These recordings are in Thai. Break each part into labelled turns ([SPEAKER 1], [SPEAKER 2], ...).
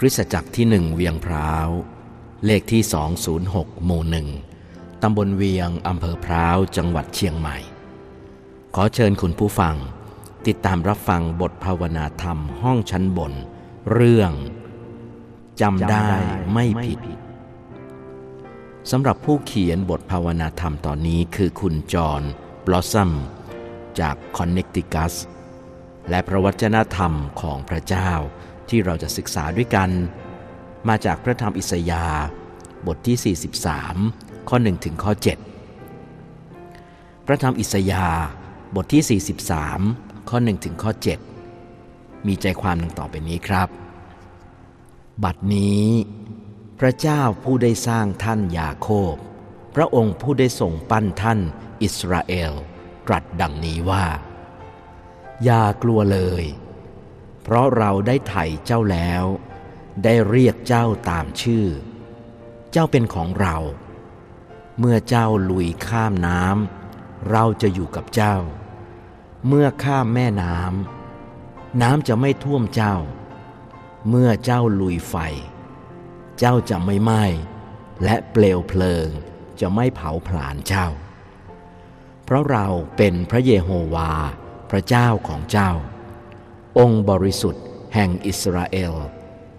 [SPEAKER 1] คริสตจักรที่หนึ่งเวียงพร้าว เลขที่ 206 หมู่หนึ่งตำบลเวียง อำเภอพร้าว จังหวัดเชียงใหม่ ขอเชิญคุณผู้ฟัง ติดตามรับฟังบทภาวนาธรรมห้องชั้นบน เรื่องจำได้ไม่ผิดสำหรับผู้เขียนบทภาวนาธรรมตอนนี้คือคุณจอห์นบลอสซัมจากคอนเนคติคัส และพระวจนะธรรมของพระเจ้า ที่เราจะศึกษาด้วยกัน มาจากพระธรรมอิสยาห์บทที่ 43 ข้อ1ถึงข้อ 7 พระธรรมอิสยาห์บทที่ 43 ข้อ1ถึงข้อ 7 มีใจความดังต่อไปนี้ครับ บัดนี้ พระเจ้าผู้ได้สร้างท่านยาโคบ พระองค์ผู้ได้ส่งปั้นท่านอิสราเอล ตรัสดังนี้ว่า อย่ากลัวเลย เพราะเราได้ไถ่เจ้าแล้ว ได้เรียกเจ้าตามชื่อ เจ้าเป็นของเรา เมื่อเจ้าลุยข้ามน้ำเราจะอยู่กับเจ้า เมื่อข้ามแม่น้ำน้ำจะไม่ท่วมเจ้า เมื่อเจ้าลุยไฟ เจ้าจะไม่ไหม้และเปลวเพลิงจะไม่เผาผลาญเจ้า เพราะเราเป็นพระเยโฮวา พระเจ้าของเจ้า องค์บริสุทธิ์แห่งอิสราเอล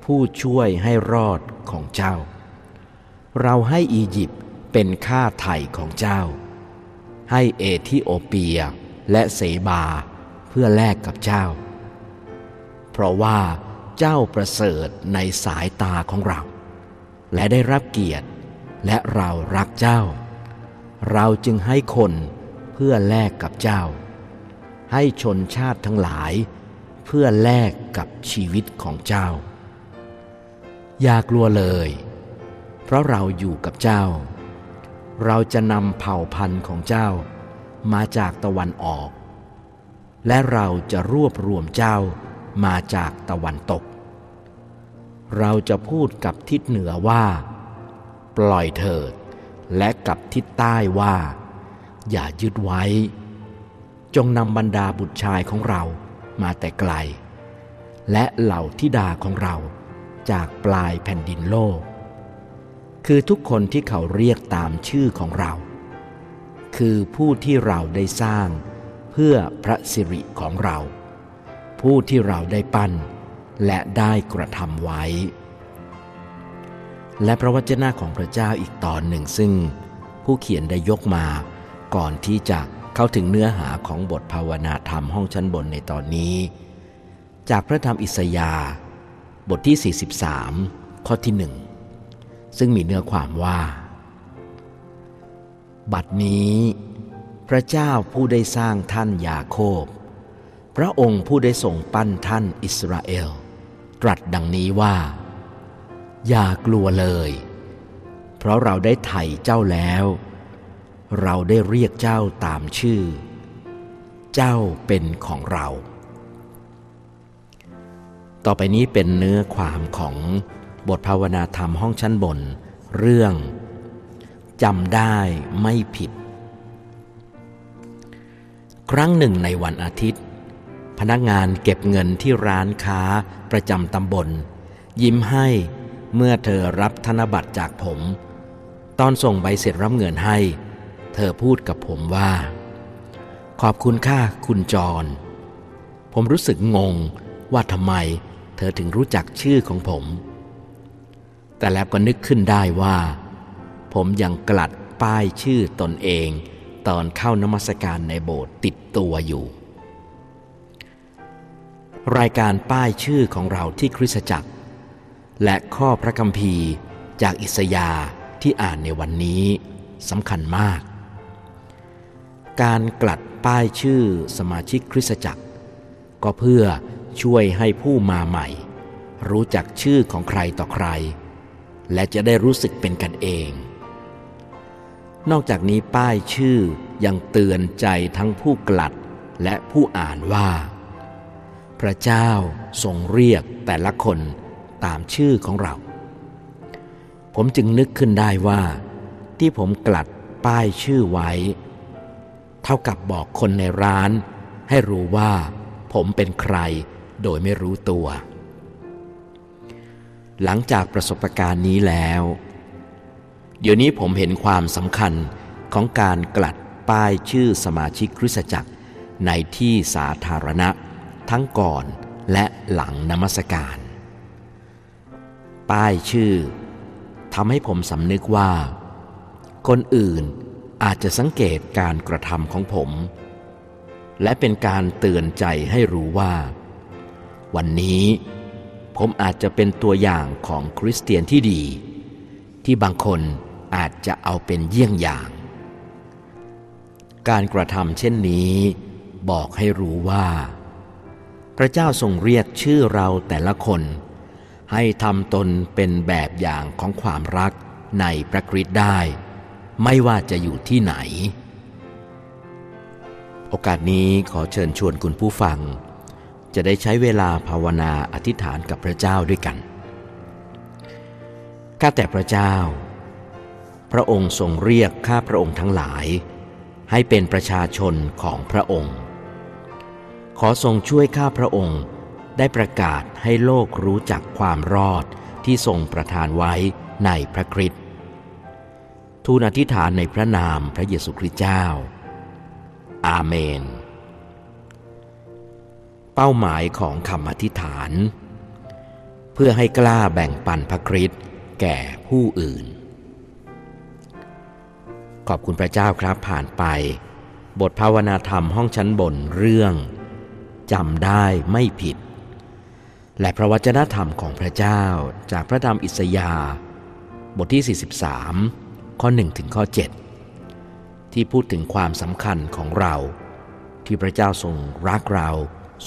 [SPEAKER 1] ผู้ช่วยให้รอดของเจ้า เราให้อียิปต์เป็นค่าไถ่ของเจ้า ให้เอธิโอเปียและเสบาเพื่อแลกกับเจ้า เพราะว่าเจ้าประเสริฐในสายตาของเรา และได้รับเกียรติและเรารักเจ้า เราจึงให้คนเพื่อแลกกับเจ้า ให้ชนชาติทั้งหลาย เพื่อแลกกับชีวิตของเจ้า อย่ากลัวเลย เพราะเราอยู่กับเจ้า เราจะนำเผ่าพันธุ์ของเจ้ามาจากตะวันออก และเราจะรวบรวมเจ้ามาจากตะวันตก เราจะพูดกับทิศเหนือว่า ปล่อยเถิด และกับทิศใต้ว่า อย่ายึดไว้ จงนำบรรดาบุตรชายของเรา มาแต่ไกล และเหล่าทิดาของเราจากปลายแผ่นดินโลก คือทุกคนที่เขาเรียกตามชื่อของเรา คือผู้ที่เราได้สร้างเพื่อพระสิริของเรา ผู้ที่เราได้ปั้น และได้กระทำไว้ และพระวจนะของพระเจ้าอีกตอนหนึ่งซึ่ง ผู้เขียนได้ยกมาก่อนที่จะ เข้าถึงเนื้อหาของบทภาวนาธรรมห้องชั้นบนในตอนนี้ จากพระธรรมอิสยาบทที่ 43 ข้อที่หนึ่งซึ่งมีเนื้อความว่า บัดนี้ พระเจ้าผู้ได้สร้างท่านยาโคบ พระองค์ผู้ได้ส่งปั้นท่านอิสราเอล ตรัสดังนี้ว่า อย่ากลัวเลย เพราะเราได้ไถ่เจ้าแล้ว เราได้เรียกเจ้าตามชื่อ เจ้าเป็นของเรา ต่อไปนี้เป็นเนื้อความของบทภาวนาธรรมห้องชั้นบน เรื่องจำได้ไม่ผิด ครั้งหนึ่งในวันอาทิตย์ พนักงานเก็บเงินที่ร้านค้าประจำตำบล ยิ้มให้เมื่อเธอรับธนบัตรจากผม ตอนส่งใบเสร็จรับเงินให้ เธอพูดกับผมว่า ขอบคุณค่าคุณจร ผมรู้สึกงงว่าทำไมเธอถึงรู้จักชื่อของผม แต่แล้วก็นึกขึ้นได้ว่า ผมยังกลัดป้ายชื่อตนเองตอนเข้านมัสการในโบสถ์ติดตัวอยู่ รายการป้ายชื่อของเราที่คริสตจักร และข้อพระคัมภีร์จากอิสยาห์ที่อ่านในวันนี้สำคัญมาก การกลัดป้ายชื่อสมาชิกคริสตจักร ก็เพื่อช่วยให้ผู้มาใหม่ รู้จักชื่อของใครต่อใคร และจะได้รู้สึกเป็นกันเอง นอกจากนี้ป้ายชื่อยังเตือนใจทั้งผู้กลัดและผู้อ่านว่า พระเจ้าทรงเรียกแต่ละคนตามชื่อของเรา ผมจึงนึกขึ้นได้ว่า ที่ผมกลัดป้ายชื่อไว้ เท่ากับบอกคนในร้าน ให้รู้ว่า ผมเป็นใครโดยไม่รู้ตัว หลังจากประสบการณ์นี้แล้ว เดี๋ยวนี้ผมเห็นความสำคัญของการกลัดป้ายชื่อสมาชิกคริสตจักรในที่สาธารณะ ทั้งก่อนและหลังนมัสการ ป้ายชื่อทำให้ผมสำนึกว่า คนอื่น อาจจะสังเกตการกระทำของผม และเป็นการเตือนใจให้รู้ว่า วันนี้ผมอาจจะเป็นตัวอย่างของคริสเตียนที่ดี ที่บางคนอาจจะเอาเป็นเยี่ยงอย่าง การกระทำเช่นนี้บอกให้รู้ว่า พระเจ้าทรงเรียกชื่อเราแต่ละคน ให้ทำตนเป็นแบบอย่างของความรักในพระคริสต์ได้ ไม่ว่าจะอยู่ที่ไหน โอกาสนี้ขอเชิญชวนคุณผู้ฟัง จะได้ใช้เวลาภาวนาอธิษฐานกับพระเจ้าด้วยกัน ข้าแต่พระเจ้า พระองค์ทรงเรียกข้าพระองค์ทั้งหลาย ให้เป็นประชาชนของพระองค์ ขอทรงช่วยข้าพระองค์ได้ประกาศให้โลกรู้จักความรอดที่ทรงประทานไว้ในพระคริสต์ ทูลอธิษฐานในพระนามพระเยซูคริสต์เจ้า อาเมน เป้าหมายของคำอธิษฐาน เพื่อให้กล้าแบ่งปันพระคริสต์แก่ผู้อื่น ขอบคุณพระเจ้าครับผ่านไป บทภาวนาธรรมห้องชั้นบนเรื่องจำได้ไม่ผิด และพระวจนะธรรมของพระเจ้าจากพระธรรมอิสยาห์บทที่ 43 ข้อ1ถึงข้อ 7 ที่พูดถึงความสำคัญของเรา ที่พระเจ้าทรงรักเรา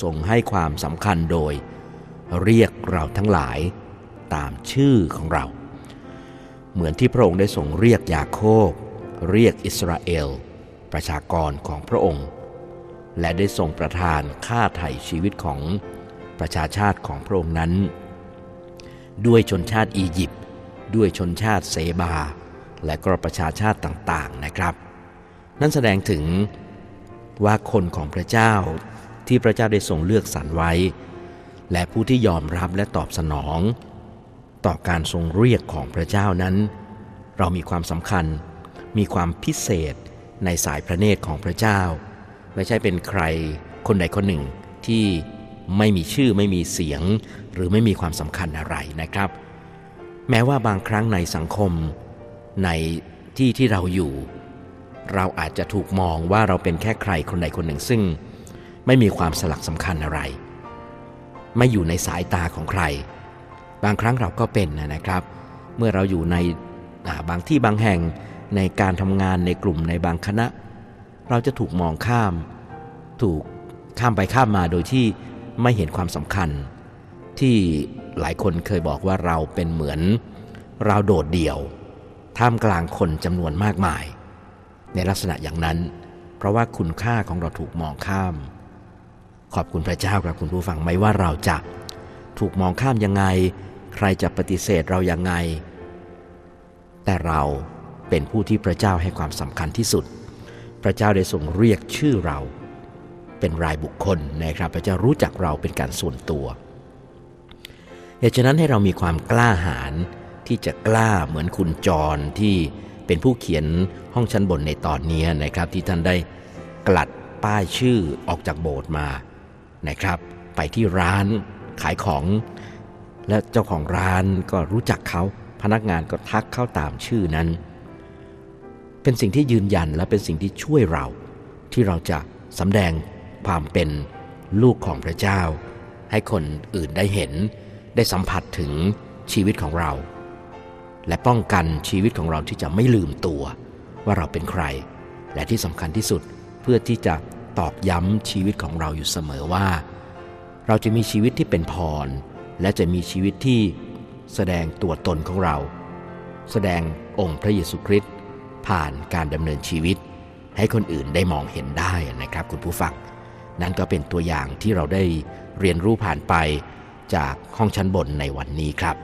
[SPEAKER 1] ทรงให้ความสำคัญโดย เรียกเราทั้งหลายตามชื่อของเรา เหมือนที่พระองค์ได้ทรงเรียกยาโคบ เรียกอิสราเอล ประชากรของพระองค์ และได้ทรงประทานค่าไถ่ชีวิตของประชาชาติของพระองค์นั้น ด้วยชนชาติอียิปต์ด้วยชนชาติเซบา และก็ประชาชาติต่างๆนะครับ นั่นแสดงถึงว่าคนของพระเจ้าที่พระเจ้าได้ทรงเลือกสรรไว้ และผู้ที่ยอมรับและตอบสนอง ต่อการทรงเรียกของพระเจ้านั้น เรามีความสำคัญมีความพิเศษในสายพระเนตรของพระเจ้า ไม่ใช่เป็นใครคนใดคนหนึ่งที่ไม่มีชื่อไม่มีเสียง หรือไม่มีความสำคัญอะไรนะครับ แม้ว่าบางครั้งในสังคม ในที่ที่เราอยู่ เราอาจจะถูกมองว่าเราเป็นแค่ใครคนใดคนหนึ่งซึ่ง ไม่มีความสลักสำคัญอะไร ไม่อยู่ในสายตาของใคร บางครั้งเราก็เป็นนะครับ เมื่อเราอยู่ในบางที่บางแห่งในการทำงานในกลุ่มในบางคณะ เราจะถูกมองข้าม ถูกข้ามไปข้ามมาโดยที่ไม่เห็นความสำคัญ ที่หลายคนเคยบอกว่าเราเป็นเหมือนเราโดดเดี่ยว ท่ามกลางคนจำนวนมากมาย ในลักษณะอย่างนั้น เพราะว่าคุณค่าของเราถูกมองข้าม ขอบคุณพระเจ้าครับคุณผู้ฟังไม่ว่าเราจะถูกมองข้ามยังไง ใครจะปฏิเสธเราอยังไง แต่เราเป็นผู้ที่พระเจ้าให้ความสำคัญที่สุด พระเจ้าได้ทรงเรียกชื่อเรา เป็นรายบุคคลนะครับ พระเจ้ารู้จักเราเป็นการส่วนตัวเหตุฉะนั้นให้เรามีความกล้าหาญ ที่จะกล้าเหมือนคุณจรที่เป็นผู้เขียนห้องชั้นบนในตอนนี้นะครับ ที่ท่านได้กลัดป้ายชื่อออกจากโบสถ์มานะครับ ไปที่ร้านขายของ และเจ้าของร้านก็รู้จักเขาพนักงานก็ทักเข้าตามชื่อนั้น เป็นสิ่งที่ยืนยันและเป็นสิ่งที่ช่วยเราที่เราจะสำแดงความเป็นลูกของพระเจ้า ให้คนอื่นได้เห็นได้สัมผัสถึงชีวิตของเรา และป้องกันชีวิตของเราที่จะไม่ลืมตัว ว่าเราเป็นใคร และที่สำคัญที่สุดเพื่อที่จะตอกย้ำชีวิตของเราอยู่เสมอว่า เราจะมีชีวิตที่เป็นพร และจะมีชีวิตที่แสดงตัวตนของเรา แสดงองค์พระเยซูคริสต์ผ่านการดำเนินชีวิต ให้คนอื่นได้มองเห็นได้นะครับ คุณผู้ฟังนั่นก็เป็นตัวอย่างที่เราได้เรียนรู้ผ่านไปจากห้องชั้นบนในวันนี้ครับ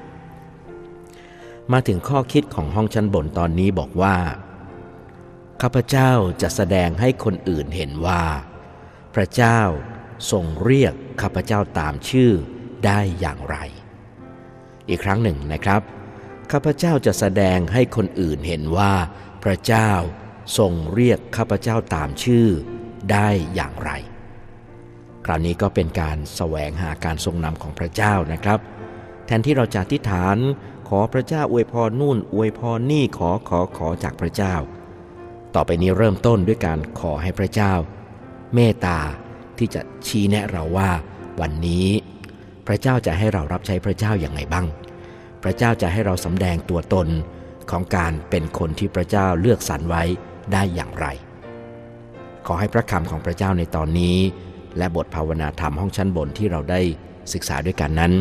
[SPEAKER 1] มาถึงข้อคิดของห้องชั้นบนตอนนี้บอกว่า ข้าพเจ้าจะแสดงให้คนอื่นเห็นว่า พระเจ้าทรงเรียกข้าพเจ้าตามชื่อได้อย่างไร อีกครั้งหนึ่งนะครับ ข้าพเจ้าจะแสดงให้คนอื่นเห็นว่า พระเจ้าทรงเรียกข้าพเจ้าตามชื่อได้อย่างไร คราวนี้ก็เป็นการแสวงหาการทรงนำของพระเจ้านะครับ แทนที่เราจะอธิษฐาน ขอพระเจ้าอวยพรนู่นอวยพรนี่ขอขอขอจากพระเจ้า ต่อไปนี้เริ่มต้นด้วยการขอให้พระเจ้า เมตตาที่จะชี้แนะเราว่า วันนี้พระเจ้าจะให้เรารับใช้พระเจ้าอย่างไรบ้าง พระเจ้าจะให้เราสำแดงตัวตนของการเป็นคนที่พระเจ้าเลือกสรรไว้ได้อย่างไร ขอให้พระคำของพระเจ้าในตอนนี้ และบทภาวนาธรรมห้องชั้นบนที่เราได้ศึกษาด้วยกันนั้น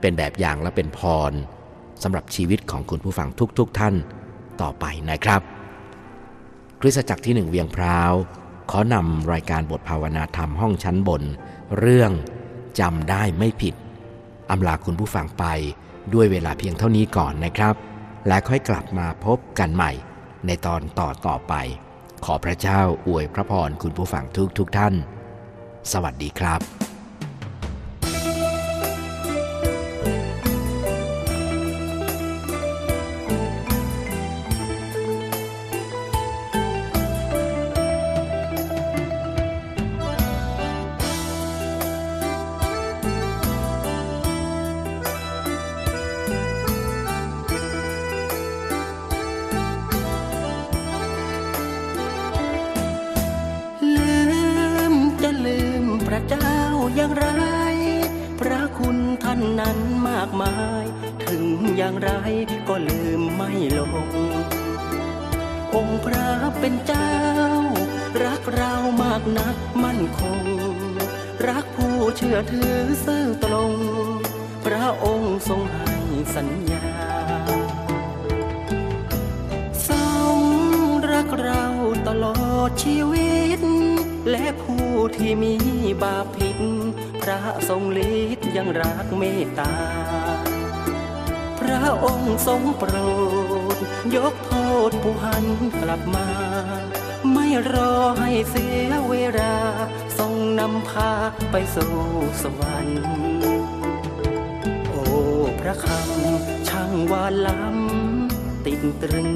[SPEAKER 1] เป็นแบบอย่างและเป็นพร สำหรับชีวิตของคุณผู้ฟังทุกๆทท่านต่อไปนะครับ คริสตจักรที่หนึ่งเวียงพร้าว ขอนำรายการบทภาวนาธรรมห้องชั้นบน เรื่องจำได้ไม่ผิดอำลาคุณผู้ฟังไปด้วยเวลาเพียงเท่านี้ก่อนนะครับ และค่อยกลับมาพบกันใหม่ ในตอนต่อต่อไป ขอพระเจ้าอวยพระพรคุณผู้ฟังทุกทุกๆท่าน สวัสดีครับ
[SPEAKER 2] นั้นมากมาย ถึงอย่างไรก็ลืมไม่ลง องค์พระเป็นเจ้า รักเรามากนักมั่นคง รักผู้เชื่อถือซื่อตรง พระองค์ทรงให้สัญญาทรงรักเราตลอดชีวิต และผู้ที่มีบาปผิด พระทรงฤทธิ์ ยังรักเมตตา พระองค์ทรงโปรด ยกโทษผู้หันกลับมา ไม่รอให้เสียเวลา ทรงนำพาไปสู่สวรรค์ โอ้พระคำช่างหวานล้ำติดตรึง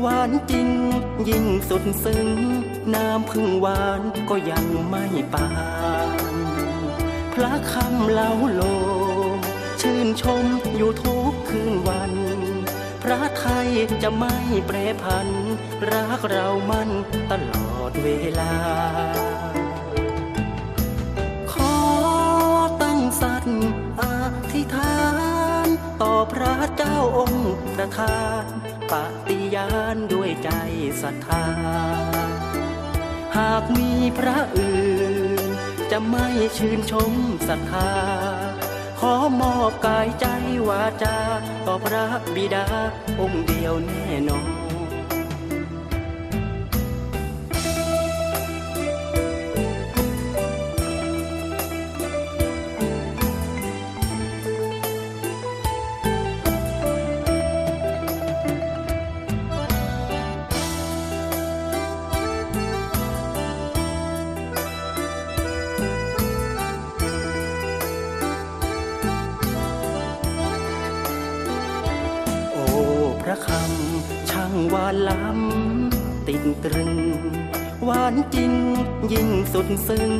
[SPEAKER 2] หวานจริงยิ่งสุดซึ้ง น้ำพึ่งหวานก็ยังไม่ปาน พระคำเล่าโลมชื่นชมอยู่ทุกคืนวัน พระไทยจะไม่แปรพัน รักเรามันตลอดเวลา ขอตั้งสัตย์อธิษฐาน ต่อพระเจ้าองค์ประธานปฏิญาณด้วยใจศรัทธา หากมีพระอื่น จะไม่ชื่นชมศรัทธา ขอมอบกายใจวาจาต่อพระบิดาองค์เดียวแน่นอน หวานจริงยิ่งสุดซึ้ง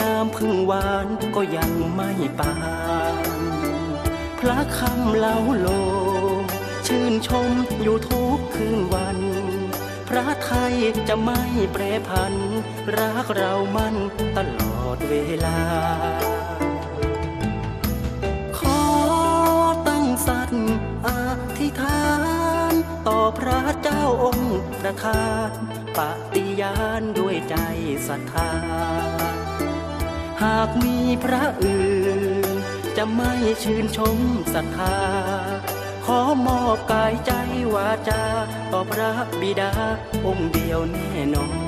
[SPEAKER 2] น้ำพึ่งหวานก็ยังไม่ปานพระคำเล่าโลมชื่นชมอยู่ทุกคืนวัน พระไทยจะไม่แปรพัน รักเรามันตลอดเวลา ขอตั้งสัตย์อธิษฐาน ต่อพระเจ้าองค์ประธา ปฏิญาณด้วยใจศรัทธา หากมีพระอื่น จะไม่ชื่นชมศรัทธา ขอมอบกายใจวาจา ต่อพระบิดาองค์เดียวแน่นอน